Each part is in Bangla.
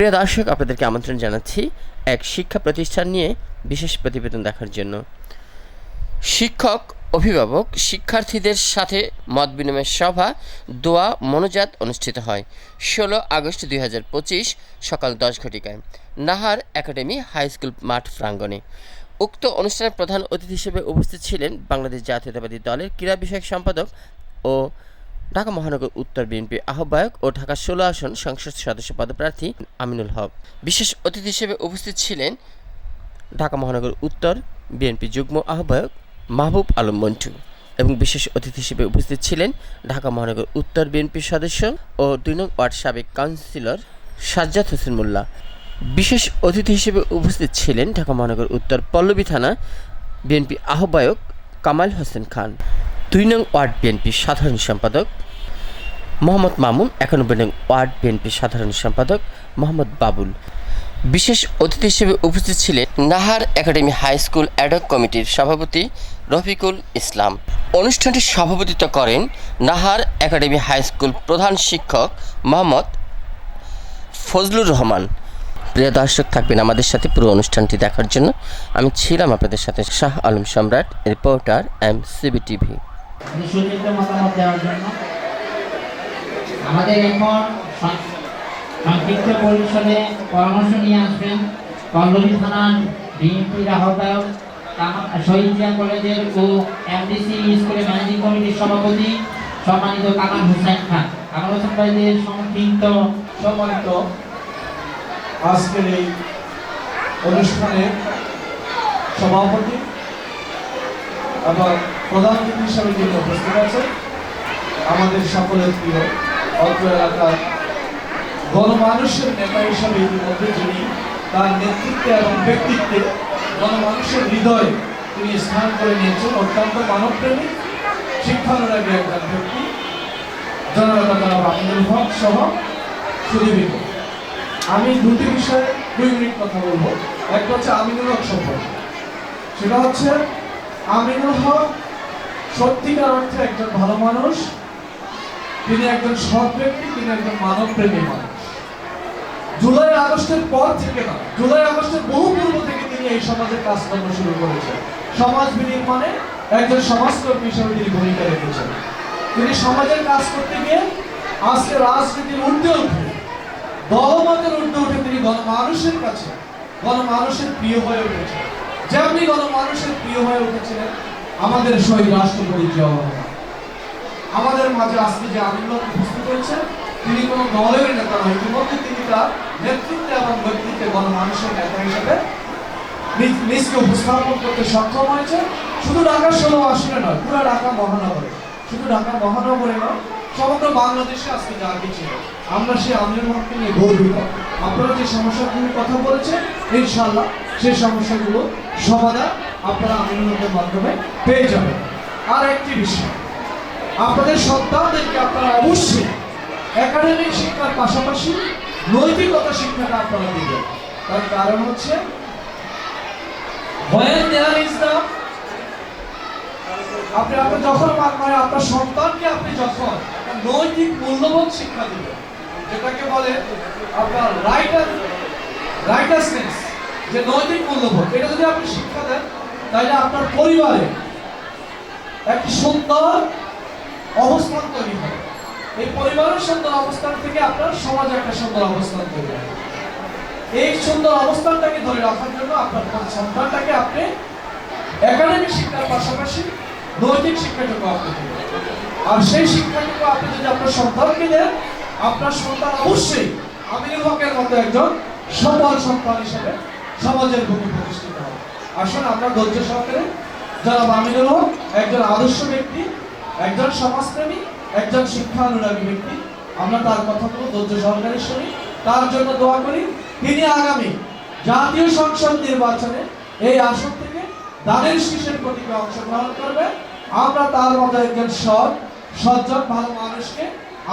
প্রিয় দর্শক, আপনাদেরকে আমন্ত্রণ জানাচ্ছি এক শিক্ষা প্রতিষ্ঠান নিয়ে বিশেষ প্রতিবেদন দেখার জন্য। শিক্ষক, অভিভাবক, শিক্ষার্থীদের সাথে মত বিনিময় সভা, দোয়া, মনোজাত অনুষ্ঠিত হয় ষোলো আগস্ট দুই হাজার পঁচিশ সকাল দশ ঘটিকায় নাহার একাডেমি হাই স্কুল মাঠ প্রাঙ্গণে। উক্ত অনুষ্ঠানের প্রধান অতিথি হিসেবে উপস্থিত ছিলেন বাংলাদেশ জাতীয়তাবাদী দলের ক্রীড়া বিষয়ক সম্পাদক ও ঢাকা মহানগর উত্তর বিএনপি আহ্বায়ক ও ঢাকা ষোলো আসন সংসদ সদস্য পদপ্রার্থী আমিনুল হক। বিশেষ অতিথি হিসেবে উপস্থিত ছিলেন ঢাকা মহানগর উত্তর বিএনপি যুগ্ম আহ্বায়ক মাহবুব আলম মন্টু এবং বিশেষ অতিথি হিসেবে উপস্থিত ছিলেন ঢাকা মহানগর উত্তর বিএনপির সদস্য ও দুই নং ওয়ার্ড সাবেক কাউন্সিলর সাজ্জাদ হোসেন মোল্লা। বিশেষ অতিথি হিসেবে উপস্থিত ছিলেন ঢাকা মহানগর উত্তর পল্লবী থানা বিএনপি আহ্বায়ক কামাল হোসেন খান। দুই নং ওয়ার্ড বিএনপি সাধারণ সম্পাদক মোহাম্মদ মামুন একানব্বই নং ওয়ার্ড বিএনপির সাধারণ সম্পাদক মোহাম্মদ বাবুল। বিশেষ অতিথি হিসেবে উপস্থিত ছিলেন Nahar academy high school ad hoc কমিটির সভাপতি রফিকুল ইসলাম। অনুষ্ঠানটি সভাপতিত্ব করেন নাহার একাডেমি হাই স্কুল প্রধান শিক্ষক মোহাম্মদ ফজলুর রহমান। প্রিয় দর্শক, থাকবেন আমাদের সাথে পুরো অনুষ্ঠানটি দেখার জন্য। আমি ছিলাম আপনাদের সাথে Shah Alam Samrat, reporter M C B TV. সুচিত মতামত দেওয়ার জন্য। আমাদের এখন সংক্ষিপ্ত পরিষদে পরামর্শ নিয়ে আসবেন পল্লবী থানার বিএনপির আহ্বায়ক শহীদ জিয়া কলেজের ও এমডিসি স্কুলের ম্যানেজিং কমিটির সভাপতি সম্মানিত কামাল হোসেন খান। কামাল হোসেন ভাইদের সংক্ষিপ্ত সম্মানিত আজকের এই অনুষ্ঠানে সভাপতি এবং প্রধান অতিথি হিসাবে যিনি উপস্থিত আছেন। আমাদের সকলের প্রিয় অত্র এলাকার গণমানুষের নেতা হিসাবে ইতিমধ্যে যিনি তার নেতৃত্বে এবং ব্যক্তিত্বে গণমানুষের হৃদয়ে তিনি স্থান করে নিয়েছেন, অত্যন্ত মানবপ্রেমী, শিক্ষানুরাগী একজন ব্যক্তি। জননেতা জনাব আমিনুল হক সহ সুদীবিত আমি দুটি বিষয়ে দুই মিনিট কথা বলব। একটা হচ্ছে আমিনুল হক সম্পর্কে। সেটা হচ্ছে আমিনুল হক সত্যিকার অর্থে একজন ভালো মানুষ, তিনি একজন সৎ ব্যক্তি, তিনি একজন মানবপ্রেমী মানুষ। জুলাই আগস্টের পর থেকে না, জুলাই আগস্টের বহু পূর্ব থেকে তিনি এই সমাজে কাজকর্ম শুরু করেছেন। সমাজ বিনির্মাণে একজন সমাজকর্মী হিসেবে তিনি ভূমিকা রেখেছেন। তিনি সমাজের কাজ করতে গিয়ে আজকে রাজনীতির ঊর্ধ্বে উঠে, দলমতের ঊর্ধ্বে উঠে তিনি গণমানুষের কাছে, গণমানুষের প্রিয় হয়ে উঠেছেন। যেমনি গণমানুষের প্রিয় হয়ে উঠেছিলেন আমাদের শহীদ রাষ্ট্রপতি জিয়াউর আমাদের মাঝে আজকে যে আন্দোলন উপস্থিত হয়েছেন, তিনি কোনো দলের নেতা নয়, ইতিমধ্যে তিনি তার নেতৃত্বে এবং ব্যক্তিত্বে গণমানুষের নেতা হিসেবে নিজকে উপস্থাপন করতে সক্ষম হয়েছে শুধু ঢাকা ষোলো আসনে নয়, পুরো ঢাকা মহানগরে। শুধু ঢাকা মহানগরে নয়, সমগ্র বাংলাদেশে আজকে যা কিছু আমরা সেই হককে নিয়ে গর্বিত। আপনারা যে সমস্যাগুলির কথা বলেছেন ইনশাল্লাহ সেই সমস্যাগুলো সমাধান আপনারা হকের মাধ্যমে পেয়ে যাবেন। আর একটি বিষয়, আপনাদের সন্তানদেরকে আপনারা অবশ্যই একাডেমিক শিক্ষার পাশাপাশি নৈতিকতা শিক্ষাটা আপনারা দিবেন। তার কারণ হচ্ছে আপনি আপনার যখন মানে আপনার সন্তানকে আপনি যখন নৈতিক মূল্যবোধ শিক্ষা দিবেন, যেটাকে বলে আপনার রাইটার রাইটাসনেস যে নৈতিক মূল্যবোধ, এটা যদি আপনি শিক্ষা দেন তাহলে আপনার পরিবারে একটি সুন্দর অবস্থান তৈরি হবে এই পরিবারের সুন্দর অবস্থান থেকে আপনার সমাজে একটা সুন্দর অবস্থান তৈরি হবে এই সুন্দর অবস্থানটাকে ধরে রাখার জন্য আপনার সন্তানটাকে আপনি একাডেমিক শিক্ষার পাশাপাশি নৈতিক শিক্ষাটুকু আপনি আর সেই শিক্ষাটুকু আপনি যদি আপনার সন্তানকে দেন, আপনার সন্তান অবশ্যই আমিনুল হকের মতো একজন সফল সন্তান হিসেবে সমাজের ভূমি প্রতিষ্ঠিত হবে আসুন আমরা ধৈর্য সহকারে। যারা আমিনুল হক একজন আদর্শ ব্যক্তি, একজন সমাজপ্রেমী, একজন শিক্ষা অনুরাগী ব্যক্তি, আমরা তার কথাগুলো ধৈর্য সহকারে শুনি। তার জন্য দোয়া করি, তিনি আগামী জাতীয় সংসদ নির্বাচনে এই আসন থেকে দানের শীষের প্রতীকে অংশগ্রহণ করবে। আমরা তার মতো একজন সৎ, সজ্জন, ভালো মানুষকে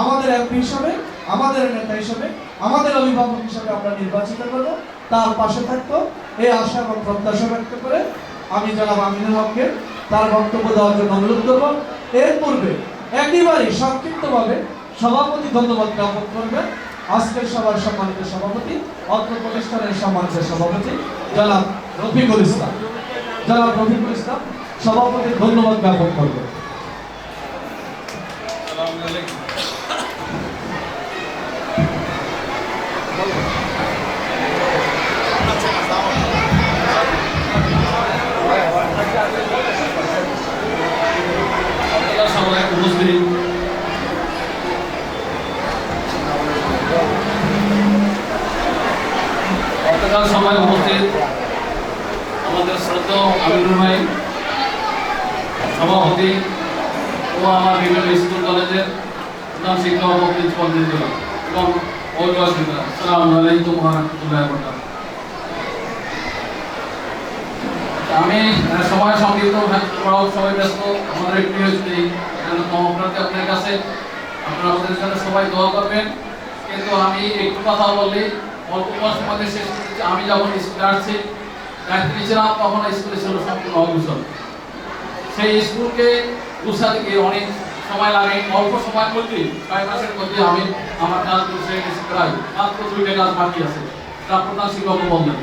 আমাদের এমপি হিসাবে, আমাদের নেতা হিসাবে, আমাদের অভিভাবক হিসাবে আমরা নির্বাচিত করব। তার পাশে থাকতো, এই আশা এবং প্রত্যাশা ব্যক্ত করে আমি জনাব আমিনুল হককে তার বক্তব্য দেওয়ার জন্য অনুরোধ করব। এর পূর্বে একেবারে সংক্ষিপ্তভাবে সভাপতি ধন্যবাদ জ্ঞাপন করবেন। আজকের সভার সম্মানিত সভাপতি অত্র প্রতিষ্ঠানের সম্মানিত সভাপতি, জনাব রফিকুল ইসলাম। জনাব রফিকুল ইসলাম সভাপতি ধন্যবাদ জ্ঞাপন করবে আপনারা সবাই উপস্থিত গতকাল সবাই উপস্থিত আমাদের শ্রদ্ধা আমিরুল ভাই সভাপতি ও আমার বিভিন্ন স্কুল কলেজের প্রধান শিক্ষক ও প্রিন্সিপাল বৃন্দরা এবং অভিভাবকরা আসসালামু আলাইকুম ওয়া রাহমাতুল্লাহি ওয়া বারাকাতুহু আমি সময় সংক্ষিপ্ত করাও সবাই ব্যস্ত। আমাদের একটু হচ্ছে মহাপ্রান্তে আপনার কাছে। আপনারা আমাদের জন্য সবাই দোয়া করবেন। কিন্তু আমি একটু কথা বললে অল্প সময় মধ্যে শেষ করতে আমি যখন স্কুলে আসছি গায়ত্রী ছিলাম তখন স্কুলে ছিল সম্পূর্ণ অগুছল সেই স্কুলকে গুছাতে গিয়ে অনেক সময় লাগে, অল্প সময় মধ্যে, ছয় মাসের মধ্যে আমি আমার কাজগুলো সেরে গেছি মাত্র দুইটা কাজ বাকি আছে। তা প্রধান শিক্ষকও বললেন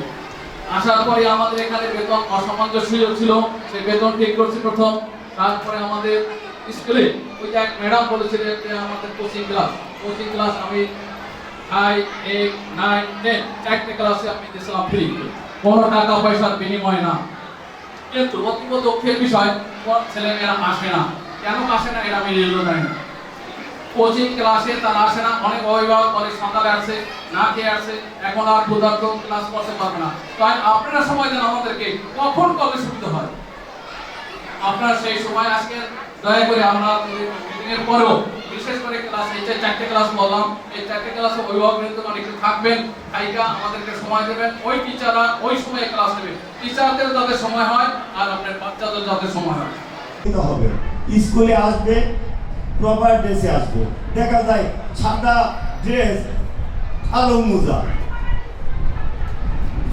আসার পরে আমাদের এখানে বেতন অসামঞ্জস্য ছিল। সেই বেতন ঠিক করছি প্রথম। তারপরে আমাদের স্কুলে ওই যে এক ম্যাডাম বলেছিলেন যে আমাদের কোচিং ক্লাস কোচিং ক্লাস আমি ফাইভ এইট নাইন টেন চারটে ক্লাসে আমি দিয়েছিলাম ফ্রি কোনো টাকা পয়সার বিনিময় না। কিন্তু অতীব দুঃখের বিষয় ছেলেমেয়েরা আসে না। কেন আসে না, এটা আমি জানি না। কোচিং ক্লাসে তারা আসে না। অনেক অভিভাবক অনেক সকালে আসে, না খেয়ে আসে। এখন আর ক্ষুধার্ত ক্লাস করতে পারবে না। তাই আপনারা সময় দেন আমাদেরকে। কখন কবে সুবিধা হয়? আপনারা সেই সময় আজকে দয়া করে আমরা মিটিং এর পরেও বিশেষ করে ক্লাস এই যে চারটে ক্লাস বললাম, এই চারটে ক্লাসে অভিভাবক কিন্তু অনেকে থাকবেন থাইকা আমাদেরকে সময় দেবেন। ওই টিচাররা ওই সময়ে ক্লাস নেবে। টিচারদের যাদের সময় হয় আর আপনার বাচ্চাদের যাদের সময় হয়। হবে। স্কুলে আসবে প্রপার ড্রেসে আসবে। দেখা যায় সাদা ড্রেস কালো মোজা,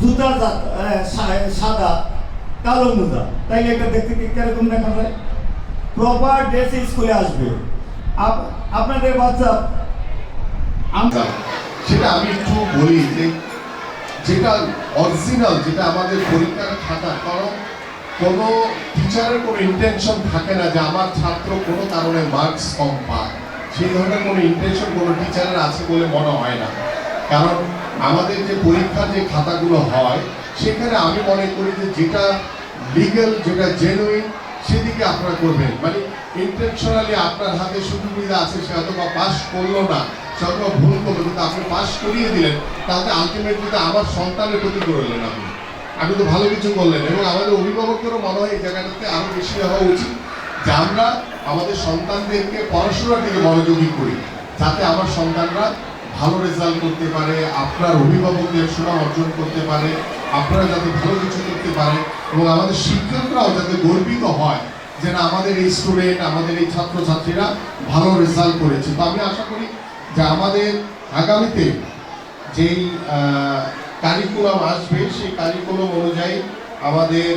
জুতা সাদা, কালো মোজা। তাইলে এটা দেখতে কীরকম দেখা যায়? প্রপার ড্রেসে স্কুলে আসবে। আপ- আপনাদের বাচ্চা সেটা আমি একটু বলি যে, যেটা অরিজিনাল যেটা আমাদের পরীক্ষার খাতা কারণ কোনো টিচারের কোনো ইন্টেনশন থাকে না যে আমার ছাত্র কোনো কারণে মার্কস কম পায়। সেই ধরনের কোনো ইন্টেনশন কোনো টিচারের আছে বলে মনে হয় না। কারণ আমাদের যে পরীক্ষার যে খাতাগুলো হয়, সেখানে আমি মনে করি যে যেটা লিগ্যাল যেটা জেনুইন সেদিকে আপনারা করবেন। মানে ইন্টেনশনালি আপনার হাতে সুবিধা আছে, সে হয়তো বা পাস করল না, সে হয়তো ভুল করল, কিন্তু আপনি পাস করিয়ে দিলেন, তাহলে আলটিমেটলি আমার সন্তানের প্রতি করলেন আপনি। আপনি তো ভালো কিছু করলেন এবং আমাদের অভিভাবকদেরও মনে হয় এই জায়গাটাতে আরও বেশি হওয়া উচিত যে আমরা আমাদের সন্তানদেরকে পড়াশোনার দিকে মনোযোগী করি, যাতে আমার সন্তানরা ভালো রেজাল্ট করতে পারে, আপনার অভিভাবকদের সুনাম অর্জন করতে পারে, আপনারা যাতে ভালো কিছু করতে পারে এবং আমাদের শিক্ষকরাও যাতে গর্বিত হয় যে না আমাদের এই স্টুডেন্ট আমাদের এই ছাত্রছাত্রীরা ভালো রেজাল্ট করেছে। তো আমি আশা করি যে আমাদের আগামীতে যেই কারিকুলাম আসবে, সেই কারিকুলাম অনুযায়ী আমাদের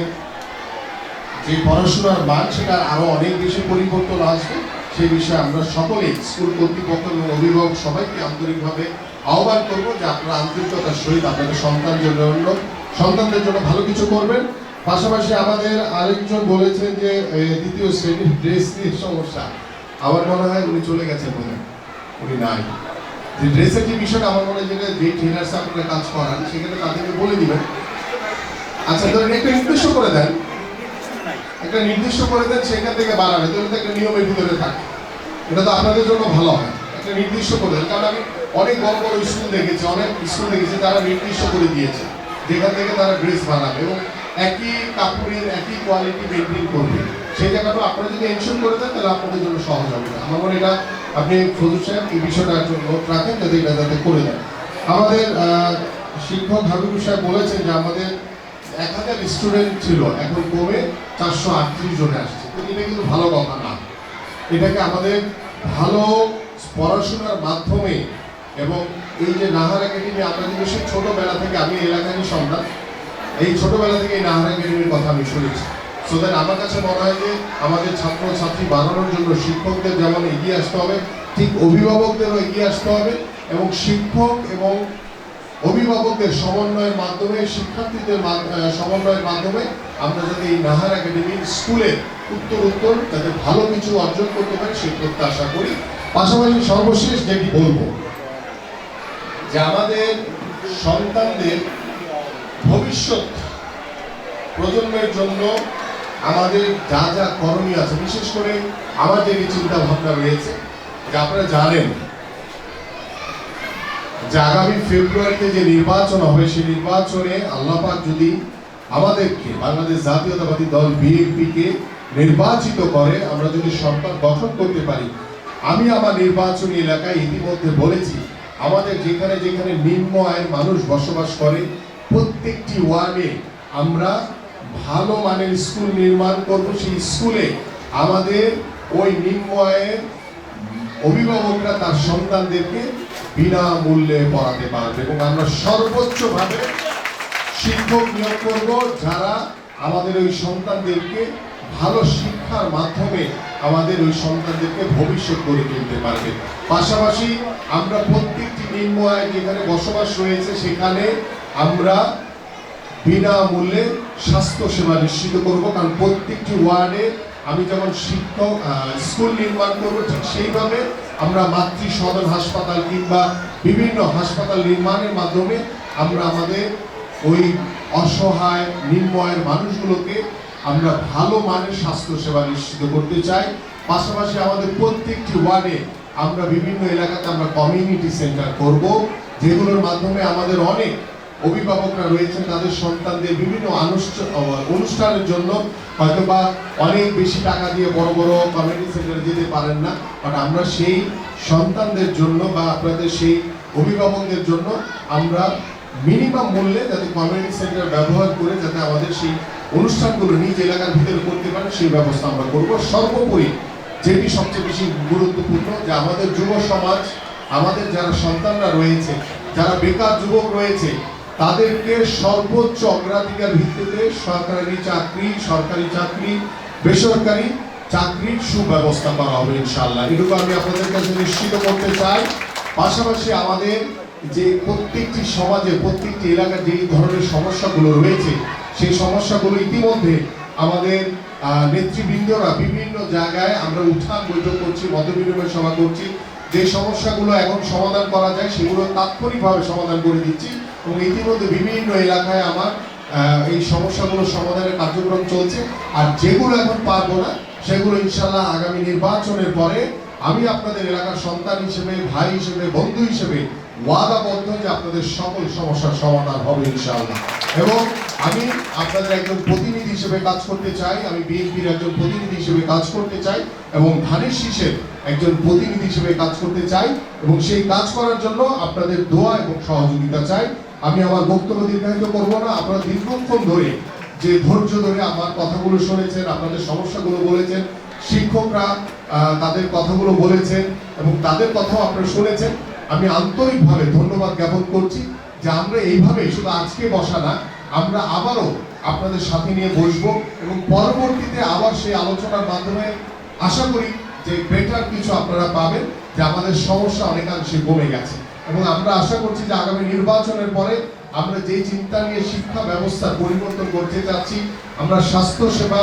যে পড়াশোনার মান সেটা আরও অনেক বেশি পরিবর্তন আসবে। সেই বিষয়ে আমরা সকলে স্কুল কর্তৃপক্ষ এবং অভিভাবক সবাইকে আন্তরিকভাবে আহ্বান করব যে আপনারা আন্তরিকতার সহিত আপনাদের সন্তানদের জন্য সন্তানদের জন্য ভালো কিছু করবেন। পাশাপাশি আমাদের আরেকজন বলেছেন যে দ্বিতীয় শ্রেণির ড্রেস নিয়ে সমস্যা। আমার মনে হয় উনি চলে গেছেন হয়। উনি নাই। ড্রেসের যে আমার মনে হয় যেটা যে টেলার্স আপনারা কাজ করান সেখানে তাদেরকে বলে দিবেন। আচ্ছা ধরেন একটা নির্দিষ্ট করে দেন। একটা নির্দিষ্ট করে দেন, সেখান থেকে বাড়াবে। তাহলে তো একটা নিয়মের ভিতরে থাকে। এটা তো আপনাদের জন্য ভালো হয় একটা নির্দিষ্ট করে দেন। কারণ আমি অনেক বড় বড় স্কুল দেখেছি, অনেক স্কুল দেখেছি, তারা নির্দিষ্ট করে দিয়েছে। যেখান থেকে তারা ড্রেস বানাবে এবং একই কাপড়ের একই কোয়ালিটি মেনটেন করবে। সেই জায়গাটা আপনারা যদি এনশন করে দেন, তাহলে আপনাদের জন্য সহজ হবে। আমার মনে এটা আপনি ফজুর সাহেব, এই বিষয়টা একটু নোট রাখেন, যাতে এটা যাতে করে দেন। আমাদের শিক্ষক হাবিবুর সাহেব বলেছেন যে আমাদের এক হাজার স্টুডেন্ট ছিল, এখন কমে চারশো আটত্রিশ জনে আসছে। এটা কিন্তু ভালো কথা না। এটাকে আমাদের ভালো পড়াশোনার মাধ্যমে এবং এই যে নাহার একাডেমি, আমরা কিন্তু সেই ছোটবেলা থেকে, আমি এলাকারই সন্তান এই ছোটোবেলা থেকে এই নাহার একাডেমির কথা আমি শুনেছি। সো আমার কাছে মনে হয় যে আমাদের ছাত্র ছাত্রী বানানোর জন্য শিক্ষকদের যেমন এগিয়ে আসতে হবে, ঠিক অভিভাবকদেরও এগিয়ে আসতে হবে এবং শিক্ষক এবং অভিভাবকদের সমন্বয়ের মাধ্যমে, শিক্ষার্থীদের সমন্বয়ের মাধ্যমে আমরা যাতে এই নাহার একাডেমি স্কুলে উত্তর উত্তর যাতে ভালো কিছু অর্জন করতে পারি সেই প্রত্যাশা করি। পাশাপাশি সর্বশেষ যেটি বলব, যে আমাদের সন্তানদের ভবিষ্যৎ প্রজন্মের জন্য আমাদের যা যা করণীয় আছে, বিশেষ করে আমার যে চিন্তা ভাবনা রয়েছে। যে আপনারা জানেন। যে আগামী ফেব্রুয়ারিতে যে নির্বাচন হবে, সেই নির্বাচনে আল্লাপাক যদি আমাদেরকে, বাংলাদেশ জাতীয়তাবাদী দল বিএনপিকে নির্বাচিত করে, আমরা যদি সরকার গঠন করতে পারি, আমি আমার নির্বাচনী এলাকায় ইতিমধ্যে বলেছি, আমাদের যেখানে যেখানে নিম্ন আয়ের মানুষ বসবাস করে, প্রত্যেকটি ওয়ার্ডে আমরা ভালো মানের স্কুল নির্মাণ করব, সেই স্কুলে আমাদের ওই নিম্ন আয়ের অভিভাবকরা তার সন্তানদেরকে বিনামূল্যে পড়াতে পারবে এবং আমরা সর্বোচ্চভাবে শিক্ষক নিয়োগ করব যারা আমাদের ওই সন্তানদেরকে ভালো শিক্ষার মাধ্যমে আমাদের ওই সন্তানদেরকে ভবিষ্যৎ গড়ে তুলতে পারবে। পাশাপাশি আমরা প্রত্যেকটি নিম্ন আয় যেখানে বসবাস রয়েছে, সেখানে আমরা বিনামূল্যে স্বাস্থ্য সেবা নিশ্চিত করব, কারণ প্রত্যেকটি ওয়ার্ডে আমি যেমন শিক্ষক স্কুল নির্মাণ করব, ঠিক সেইভাবে আমরা মাতৃ সদন হাসপাতাল কিংবা বিভিন্ন হাসপাতাল নির্মাণের মাধ্যমে আমরা আমাদের ওই অসহায়, নির্ময়ের মানুষগুলোকে আমরা ভালো মানের স্বাস্থ্য সেবা নিশ্চিত করতে চাই। পাশাপাশি আমাদের প্রত্যেকটি ওয়ার্ডে আমরা বিভিন্ন এলাকাতে আমরা কমিউনিটি সেন্টার করব, যেগুলোর মাধ্যমে আমাদের অনেক অভিভাবকরা রয়েছেন, তাদের সন্তানদের বিভিন্ন অনুষ্ঠানের জন্য হয়তো বা অনেক বেশি টাকা দিয়ে বড় বড় কমিউনিটি সেন্টারে যেতে পারেন না বাট আমরা সেই সন্তানদের জন্য বা আপনাদের সেই অভিভাবকদের জন্য আমরা মিনিমাম মূল্যে যাতে কমিউনিটি সেন্টার ব্যবহার করে যাতে আমাদের সেই অনুষ্ঠানগুলো নিজ এলাকার ভিতরে করতে পারে সেই ব্যবস্থা আমরা করব। সর্বোপরি যেটি সবচেয়ে বেশি গুরুত্বপূর্ণ যে আমাদের যুব সমাজ, আমাদের যারা সন্তানরা রয়েছে, যারা বেকার যুবক রয়েছে তাদেরকে সর্বোচ্চ অগ্রাধিকার ভিত্তিতে সরকারি চাকরি সরকারি চাকরি, বেসরকারি চাকরির সুব্যবস্থা করা হবে ইনশাল্লাহ এটুকু আমি আপনাদের কাছে নিশ্চিত করতে চাই। পাশাপাশি আমাদের যে প্রত্যেকটি সমাজে, প্রত্যেকটি এলাকার যে ধরনের সমস্যাগুলো রয়েছে, সেই সমস্যাগুলো ইতিমধ্যে আমাদের নেতৃবৃন্দরা বিভিন্ন জায়গায় আমরা উত্থান বৈঠক করছি, মত বিনিময় সভা করছি। যে সমস্যাগুলো এখন সমাধান করা যায়, সেগুলো তাৎক্ষণিকভাবে সমাধান করে দিচ্ছি। এবং ইতিমধ্যে বিভিন্ন এলাকায় আমার এই সমস্যাগুলো সমাধানের কার্যক্রম চলছে। আর যেগুলো এখন পারব না, সেগুলো ইনশাল্লাহ আগামী নির্বাচনের পরে আমি আপনাদের এলাকার সন্তান হিসেবে, ভাই হিসেবে, বন্ধু হিসেবে ওয়াদাবদ্ধ যে আপনাদের সকল সমস্যার সমাধান হবে ইনশাআল্লাহ। এবং আমি আপনাদের একজন প্রতিনিধি হিসেবে কাজ করতে চাই, আমি বিএনপির একজন প্রতিনিধি হিসেবে কাজ করতে চাই এবং ধানের শীষের একজন প্রতিনিধি হিসেবে কাজ করতে চাই এবং সেই কাজ করার জন্য আপনাদের দোয়া এবং সহযোগিতা চাই। আমি আমার বক্তব্য দীর্ঘায়িত করব না। আপনারা দীর্ঘক্ষণ ধরে যে ধৈর্য ধরে আমার কথাগুলো শুনেছেন, আপনাদের সমস্যাগুলো বলেছেন, শিক্ষকরা তাদের কথাগুলো বলেছেন এবং তাদের কথাও আপনারা শুনেছেন। আমি আন্তরিকভাবে ধন্যবাদ জ্ঞাপন করছি যে আমরা এইভাবে শুধু আজকে বসা না, আমরা আবারও আপনাদের সাথে নিয়ে বসবো এবং পরবর্তীতে আবার সেই আলোচনার মাধ্যমে আশা করি যে বেটার কিছু আপনারা পাবেন, যে আমাদের সমস্যা অনেকাংশে কমে গেছে। এবং আমরা আশা করছি যে আগামী নির্বাচনের পরে আমরা যে চিন্তা নিয়ে শিক্ষা ব্যবস্থার পরিবর্তন করতে যাচ্ছি আমরা স্বাস্থ্য সেবা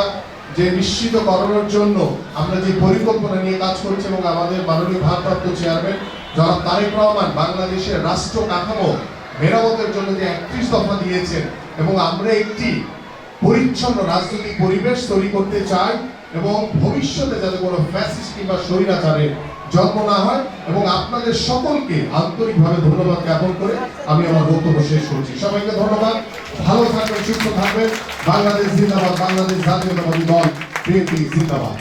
যে নিশ্চিত করানোর জন্য আমরা যে পরিকল্পনা নিয়ে কাজ করছি এবং আমাদের মাননীয় ভারপ্রাপ্ত চেয়ারম্যান জনাব তারেক রহমান বাংলাদেশের রাষ্ট্র কাঠামো মেরামতের জন্য যে একত্রিশ দফা দিয়েছেন এবং আমরা একটি পরিচ্ছন্ন রাজনৈতিক পরিবেশ তৈরি করতে চাই এবং ভবিষ্যতে যাতে কোনো ফ্যাসিস্ট কিংবা স্বৈরাচারের জন্ম না হয় এবং আপনাদের সকলকে আন্তরিকভাবে ধন্যবাদ জ্ঞাপন করে আমি আমার বক্তব্য শেষ করছি। সবাইকে ধন্যবাদ। ভালো থাকবেন, সুস্থ থাকবেন। বাংলাদেশ জিন্দাবাদ, বাংলাদেশ জাতীয়তাবাদী দল, বিএনপি জিন্দাবাদ।